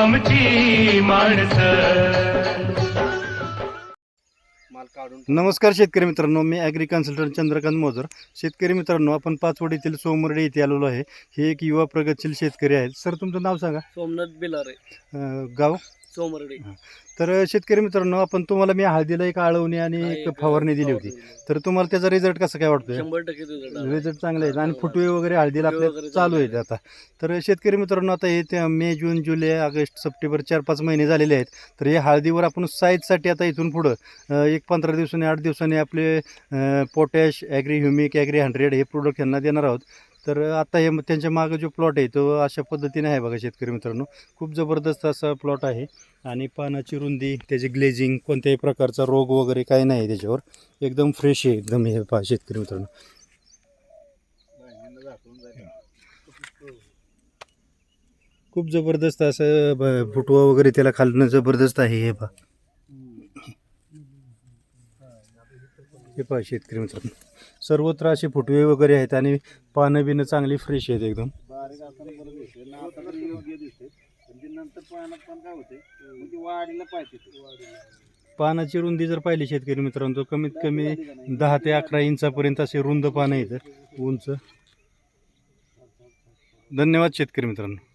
माल काढून नमस्कार शेतकरी मित्रांनो मी ॲग्री कन्सल्टंट चंद्रकांत मोजर. शेतकरी मित्रांनो आपण पाचवडीतील सोमर्डे येथे आलेलो आहे. हे एक युवा प्रगतशील शेतकरी आहेत. सर तुमचं नाव सांगा. सोमनाथ बिलारे. गाव? तर शेतकरी मित्रांनो आपण तुम्हाला मी हळदीला एक आळवणी आणि एक फवारणी दिली होती. तर तुम्हाला त्याचा रिझल्ट कसा काय वाटतोय? शंभर टक्के result आला. रिझल्ट चांगले आहेत आणि फुटवे वगैरे हळदीला फुटवे आपल्या वगैरे चालू आहेत आता. तर शेतकरी मित्रांनो आता हे ते मे जून जुलै ऑगस्ट सप्टेंबर चार पाच महिने झालेले आहेत. तर हे हळदीवर आपण साईजसाठी आता इथून पुढं अं, एक पंधरा दिवसांनी आठ दिवसांनी आपले potash agri humic agri hundred हे प्रोडक्ट यांना देणार आहोत. तर आता हे त्यांच्या मागं जो प्लॉट आहे तो अशा पद्धतीने आहे बघा शेतकरी मित्रांनो. खूप जबरदस्त असा प्लॉट आहे. आणि पानाची रुंदी त्याची ग्लेजिंग कोणत्याही प्रकारचा रोग वगैरे काही नाही त्याच्यावर. एकदम फ्रेश आहे एकदम हे पहा शेतकरी मित्रांनो. खूप जबरदस्त असं फुटवा वगैरे त्याला खालणं जबरदस्त आहे हे पहा. हे पहा शेतकरी मित्रांनो. सर्वत्र असे फुटवे वगैरे आहेत आणि पानं बिनं चांगली फ्रेश आहेत एकदम. पानाची रुंदी जर पाहिली शेतकरी मित्रांनो तर कमीत कमी दहा ते अकरा इंचापर्यंत असे रुंद पानं आहेत. उंच. धन्यवाद शेतकरी मित्रांनो.